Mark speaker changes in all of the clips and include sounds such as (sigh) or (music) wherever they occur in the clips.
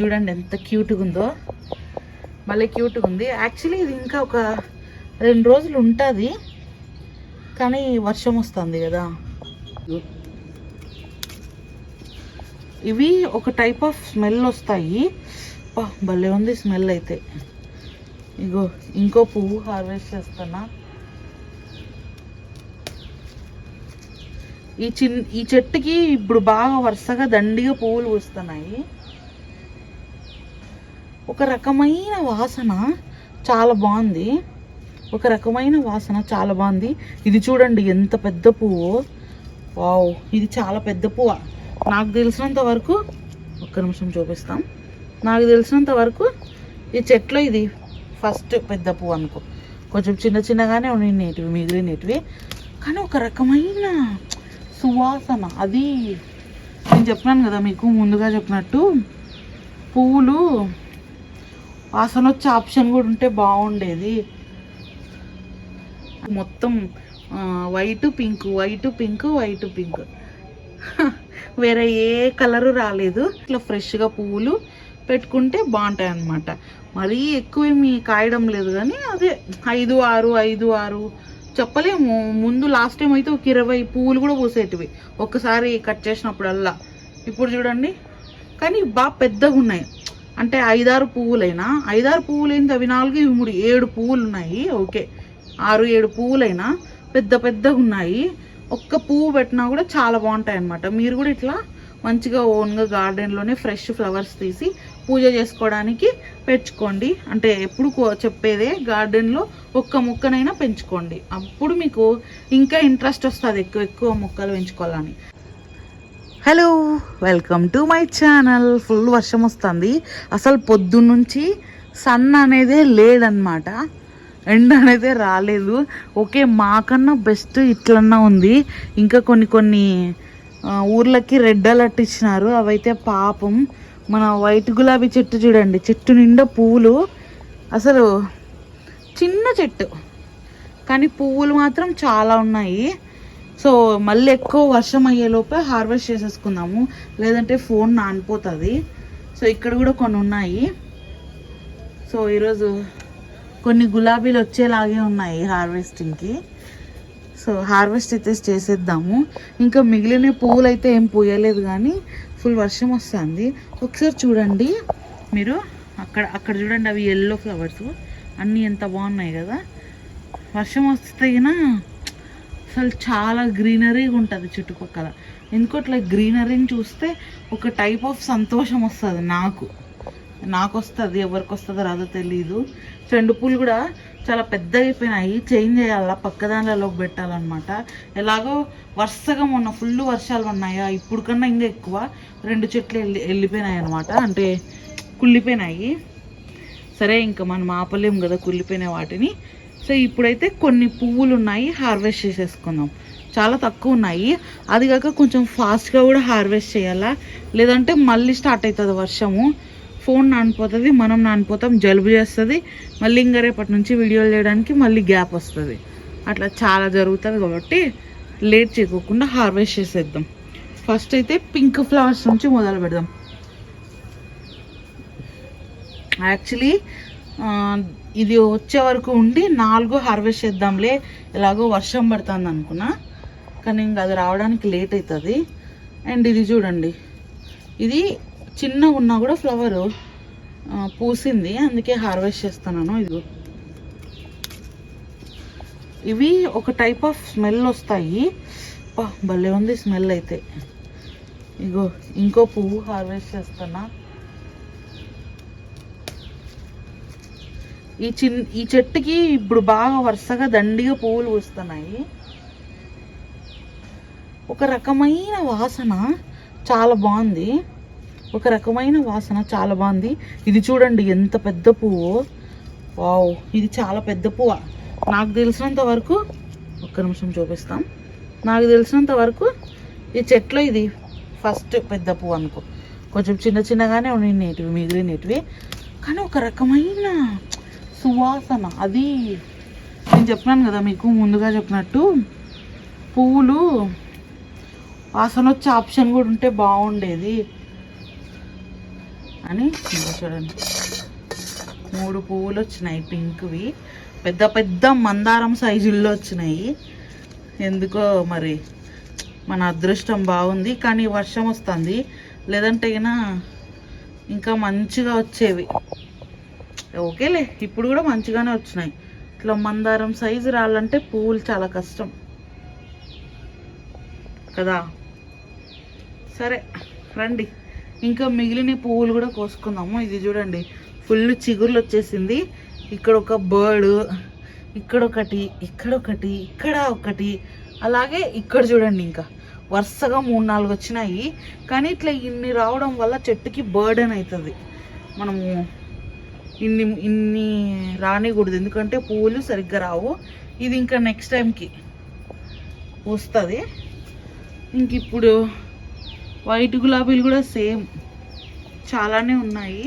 Speaker 1: చూడండి ఎంత క్యూట్గా ఉందో మళ్ళీ క్యూట్గా ఉంది యాక్చువల్లీ ఇది ఇంకా ఒక రెండు రోజులు ఉంటుంది. కానీ వర్షం వస్తుంది కదా. ఇవి ఒక టైప్ ఆఫ్ స్మెల్ వస్తాయి. భలే ఉంది స్మెల్ అయితే. ఇగో ఇంకో పువ్వు హార్వెస్ట్ చేస్తున్నా. ఈ చిన్ ఈ చెట్టుకి ఇప్పుడు బాగా వరుసగా దండిగా పువ్వులు పూస్తున్నాయి. ఒక రకమైన వాసన చాలా బాగుంది. ఒక రకమైన వాసన చాలా బాగుంది. ఇది చూడండి ఎంత పెద్ద పువ్వు. వావ్ ఇది చాలా పెద్ద పువ్వు? నాకు తెలిసినంత వరకు ఒక్క నిమిషం చూపిస్తాం. నాకు తెలిసినంత వరకు ఈ చెట్లో ఇది ఫస్ట్ పెద్ద పువ్వు అనుకో. కొంచెం చిన్న చిన్నగానే ఉన్నాయి నేటివి మిగిలినటివి. కానీ ఒక రకమైన సువాసన. అది నేను చెప్పినాను కదా మీకు ముందుగా చెప్పినట్టు. పువ్వులు వాసన వచ్చే ఆప్షన్ కూడా ఉంటే బాగుండేది. మొత్తం white pink white pink white pink. (laughs) వేరే ఏ కలరు రాలేదు. ఇట్లా ఫ్రెష్గా పువ్వులు పెట్టుకుంటే బాగుంటాయి అన్నమాట. మరీ ఎక్కువ కాయడం లేదు కానీ అదే ఐదు ఆరు ఐదు ఆరు చెప్పలేము. ముందు లాస్ట్ టైం అయితే ఒక ఇరవై పువ్వులు కూడా పూసేటివి. ఒక్కసారి కట్ చేసినప్పుడల్లా. ఇప్పుడు చూడండి. కానీ బాగా పెద్దగా ఉన్నాయి అంటే ఐదారు పువ్వులైనా ఐదారు పువ్వులైంది అవి నాలుగు ఇవి మూడు ఏడు పువ్వులు ఉన్నాయి ఓకే. ఆరు ఏడు పువ్వులైనా పెద్ద పెద్దగా ఉన్నాయి. ఒక్క పువ్వు పెట్టినా కూడా చాలా బాగుంటాయి అన్నమాట మీరు కూడా ఇట్లా మంచిగా ఓన్గా గార్డెన్లోనే ఫ్రెష్ ఫ్లవర్స్ తీసి పూజ చేసుకోవడానికి పెంచుకోండి. అంటే ఎప్పుడు కో- చెప్పేదే గార్డెన్లో ఒక్క మొక్కనైనా పెంచుకోండి. అప్పుడు మీకు ఇంకా ఇంట్రెస్ట్ వస్తుంది ఎక్కువ ఎక్కువ మొక్కలు పెంచుకోవాలని. Hello welcome to my channel. Full వర్షం వస్తుంది. అసలు పొద్దున్నుంచి సన్ అనేదే లేదనమాట ఎండ అనేది రాలేదు. ఓకే మాకన్నా బెస్ట్ ఇట్లన్నా ఉంది. ఇంకా కొన్ని కొన్ని ఊర్లకి రెడ్ అలర్ట్ ఇచ్చినారు. అవైతే పాపం మన వైట్ గులాబీ చెట్టు చూడండి. చెట్టు నిండా పువ్వులు. అసలు చిన్న చెట్టు. కానీ పువ్వులు మాత్రం చాలా ఉన్నాయి. సో మళ్ళీ ఎక్కువ వర్షం అయ్యేలోపే హార్వెస్ట్ చేసేసుకుందాము. లేదంటే ఫోన్ నానిపోతుంది. సో ఇక్కడ కూడా కొన్ని ఉన్నాయి. సో ఈరోజు కొన్ని గులాబీలు వచ్చేలాగే ఉన్నాయి హార్వెస్టింగ్కి. సో హార్వెస్ట్ అయితే చేసేద్దాము. ఇంకా మిగిలిన పువ్వులు అయితే ఏం పూయలేదు కానీ ఫుల్ వర్షం వస్తుంది. ఒకసారి చూడండి మీరు. అక్కడ అక్కడ చూడండి అవి ఎల్లో ఫ్లవర్స్ అన్నీ ఎంత బాగున్నాయి కదా. వర్షం వస్తే అసలు చాలా గ్రీనరీగా ఉంటుంది చుట్టుపక్కల. ఎందుకో అట్లా గ్రీనరీని చూస్తే ఒక టైప్ ఆఫ్ సంతోషం వస్తుంది నాకు. నాకు వస్తుంది ఎవరికి వస్తుందో రాదో తెలీదు. చెండు పూలు కూడా చాలా పెద్దగా అయిపోయినాయి చేంజ్ చేయాలా? పక్క దానిలోకి పెట్టాలన్నమాట. ఎలాగో వరుసగా మొన్న ఫుల్ వర్షాలు ఉన్నాయా ఇప్పుడు కన్నా ఇంకా ఎక్కువ. రెండు చెట్లు వెళ్ళి వెళ్ళిపోయినాయి అనమాట అంటే కుళ్ళిపోయినాయి. సరే ఇంకా మనం ఆపలేం కదా కుళ్ళిపోయిన వాటిని. సో ఇప్పుడైతే కొన్ని పువ్వులు ఉన్నాయి హార్వెస్ట్ చేసేసుకుందాం. చాలా తక్కువ ఉన్నాయి. అది కాక కొంచెం ఫాస్ట్గా కూడా హార్వెస్ట్ చేయాలా? లేదంటే మళ్ళీ స్టార్ట్ అవుతుంది వర్షము. ఫోన్ నానిపోతుంది మనం నానిపోతాం జలుబు చేస్తుంది. మళ్ళీ ఇంకా రేపటి నుంచి వీడియోలు చేయడానికి మళ్ళీ గ్యాప్ వస్తుంది. అట్లా చాలా జరుగుతుంది కాబట్టి లేట్ చేయకోకుండా హార్వెస్ట్ చేసేద్దాం. ఫస్ట్ అయితే పింక్ ఫ్లవర్స్ నుంచి మొదలు పెడదాం. యాక్చువల్లీ ఇది వచ్చే వరకు ఉండి నాలుగు హార్వెస్ట్ చేద్దాంలే. ఎలాగో వర్షం పడుతుంది అనుకున్నా. కానీ ఇంకా అది రావడానికి లేట్ అవుతుంది. అండ్ ఇది చూడండి. ఇది చిన్నగా ఉన్నా కూడా ఫ్లవర్ పూసింది. అందుకే హార్వెస్ట్ చేస్తున్నాను. ఇది ఇవి ఒక టైప్ ఆఫ్ స్మెల్ వస్తాయి. భలే ఉంది స్మెల్ అయితే. ఇగో ఇంకో పువ్వు హార్వెస్ట్ చేస్తున్నా. ఈ చిన్ ఈ చెట్టుకి ఇప్పుడు బాగా వరుసగా దండిగా పువ్వులు పూస్తున్నాయి. ఒక రకమైన వాసన చాలా బాగుంది. ఒక రకమైన వాసన చాలా బాగుంది. ఇది చూడండి ఎంత పెద్ద పువ్వు. వావ్ ఇది చాలా పెద్ద పువ్వు. నాకు తెలిసినంత వరకు ఒక్క నిమిషం చూపిస్తాం. నాకు తెలిసినంత వరకు ఈ చెట్లో ఇది ఫస్ట్ పెద్ద పువ్వు అనుకో. కొంచెం చిన్న చిన్నగానే ఉన్నాయి నేటివి మిగిలినటివి కానీ ఒక రకమైన సువాసన. అది నేను చెప్పినాను కదా మీకు ముందుగా చెప్పినట్టు. పువ్వులు వాసన వచ్చే ఆప్షన్ కూడా ఉంటే బాగుండేది. అని చూడండి. మూడు పువ్వులు వచ్చినాయి పింక్వి. పెద్ద పెద్ద మందారం సైజుల్లో వచ్చినాయి. ఎందుకో మరి మన అదృష్టం బాగుంది కానీ వర్షం వస్తుంది. లేదంటే అయినా ఇంకా మంచిగా వచ్చేవి. ఓకేలే ఇప్పుడు కూడా మంచిగానే వచ్చినాయి. ఇట్లా మందారం సైజు రావాలంటే పువ్వులు చాలా కష్టం. కదా? సరే రండి. ఇంకా మిగిలిన పువ్వులు కూడా కోసుకుందాము. ఇది చూడండి ఫుల్ చిగుర్లు వచ్చేసింది. ఇక్కడ ఒక బర్డ్ ఇక్కడ ఒకటి ఇక్కడ ఒకటి ఇక్కడ ఒకటి. అలాగే ఇక్కడ చూడండి ఇంకా. వరుసగా మూడు నాలుగు వచ్చినాయి. కానీ ఇట్లా ఇన్ని రావడం వల్ల చెట్టుకి బర్డెన్ అవుతుంది. మనము ఇన్ని ఇన్ని రానికూడదు. ఎందుకంటే పువ్వులు సరిగ్గా రావు. ఇది ఇంకా నెక్స్ట్ టైంకి వస్తుంది. ఇంక ఇప్పుడు వైట్ గులాబీలు కూడా సేమ్ చాలానే ఉన్నాయి.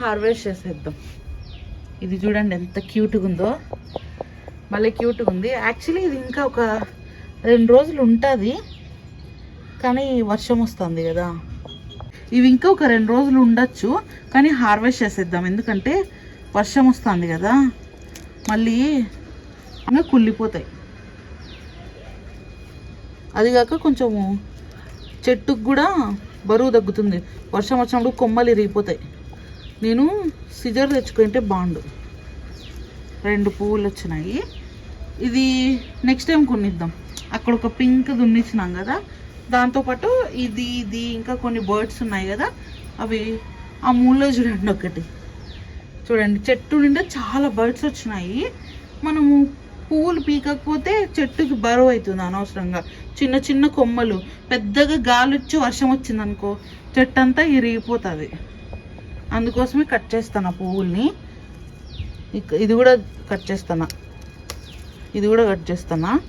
Speaker 1: హార్వెస్ట్ చేసేద్దాం. ఇది చూడండి ఎంత క్యూట్గా ఉందో మళ్ళీ క్యూట్గా ఉంది. యాక్చువల్లీ ఇది ఇంకా ఒక రెండు రోజులు ఉంటుంది. కానీ వర్షం వస్తుంది కదా. ఇవి ఇంకా ఒక రెండు రోజులు ఉండొచ్చు కానీ హార్వెస్ట్ చేసేద్దాం. ఎందుకంటే వర్షం వస్తుంది కదా. మళ్ళీ ఇంకా కుళ్ళిపోతాయి. అదిగాక కొంచెము చెట్టుకు కూడా బరువు తగ్గుతుంది. వర్షం వచ్చినప్పుడు కొమ్మలు ఇరిగిపోతాయి. నేను సిజర్ తెచ్చుకుంటే బాగుండు. రెండు పువ్వులు వచ్చినాయి. ఇది నెక్స్ట్ టైం కొనిద్దాం. అక్కడ ఒక పింక్ దున్నిచ్చినాం కదా. దాంతోపాటు ఇది ఇది ఇంకా కొన్ని బర్డ్స్ ఉన్నాయి కదా అవి ఆ మూలలో చూడండి ఒకటి. చూడండి చెట్టు నిండా చాలా బర్డ్స్ వచ్చినాయి. మనము పువ్వులు పీకకపోతే చెట్టుకి బరువు అవుతుంది అనవసరంగా. చిన్న చిన్న కొమ్మలు పెద్దగా గాలి వచ్చి వర్షం వచ్చింది అనుకో చెట్టు అంతా ఇరిగిపోతుంది. అందుకోసమే కట్ చేస్తాను ఆ పువ్వుల్ని. ఇక- ఇది కూడా కట్ చేస్తానా. ఇది కూడా కట్ చేస్తానా.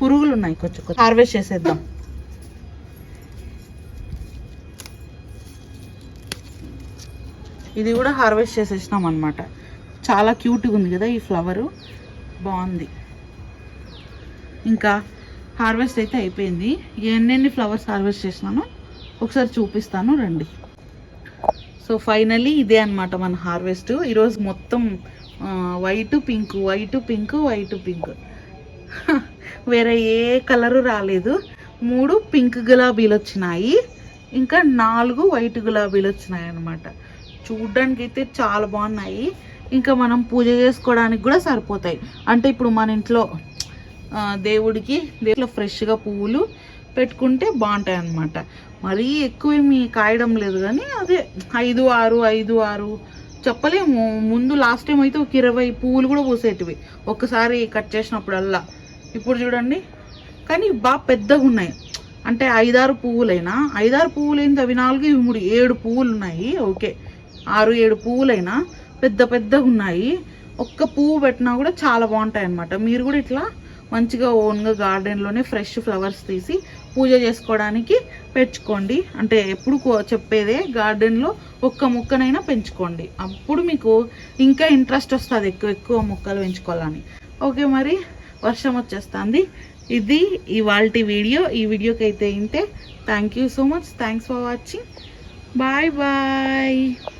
Speaker 1: పురుగులు ఉన్నాయి కొంచెం కొంచెం. హార్వెస్ట్ చేసేద్దాం. ఇది కూడా హార్వెస్ట్ చేసేసినాం అనమాట చాలా క్యూట్గా ఉంది కదా ఈ ఫ్లవరు. బాగుంది. ఇంకా హార్వెస్ట్ అయితే అయిపోయింది. ఎన్నెన్ని ఫ్లవర్స్ హార్వెస్ట్ చేసినానో ఒకసారి చూపిస్తాను రండి. సో ఫైనలీ ఇదే అన్నమాట మన హార్వెస్ట్. ఈరోజు మొత్తం white pink white pink white pink. వేరే ఏ కలరు రాలేదు. మూడు పింక్ గులాబీలు వచ్చినాయి. ఇంకా నాలుగు వైట్ గులాబీలు వచ్చినాయి అనమాట చూడ్డానికి అయితే చాలా బాగున్నాయి. ఇంకా మనం పూజ చేసుకోవడానికి కూడా సరిపోతాయి. అంటే ఇప్పుడు మన ఇంట్లో దేవుడికి దేంట్లో ఫ్రెష్గా పువ్వులు పెట్టుకుంటే బాగుంటాయి అనమాట మరీ ఎక్కువ ఏమి కాయడం లేదు కానీ అదే ఐదు ఆరు ఐదు ఆరు చెప్పలేము. ముందు లాస్ట్ టైం అయితే ఒక ఇరవై పువ్వులు కూడా పూసేటివి. ఒక్కసారి కట్ చేసినప్పుడల్లా. ఇప్పుడు చూడండి. కానీ బాగా పెద్దగా ఉన్నాయి. అంటే ఐదారు పువ్వులైనా ఐదారు పువ్వులు అవి నాలుగు ఇవి మూడు ఏడు పువ్వులు ఉన్నాయి. ఓకే. ఆరు ఏడు పువ్వులైనా పెద్ద పెద్దగా ఉన్నాయి. ఒక్క పువ్వు పెట్టినా కూడా చాలా బాగుంటాయి అనమాట మీరు కూడా ఇట్లా మంచిగా ఓన్గా గార్డెన్లోనే ఫ్రెష్ ఫ్లవర్స్ తీసి పూజ చేసుకోవడానికి పెంచుకోండి. అంటే ఎప్పుడు కో- చెప్పేదే గార్డెన్లో ఒక్క మొక్కనైనా పెంచుకోండి. అప్పుడు మీకు ఇంకా ఇంట్రెస్ట్ వస్తుంది ఎక్కువ ఎక్కువ మొక్కలు పెంచుకోవాలని. ఓకే మరి. వర్షం వచ్చేస్తుంది. ఇది ఇవాళ వీడియో. ఈ వీడియోకి అయితే ఇంతే. Thank you so much thanks for watching bye bye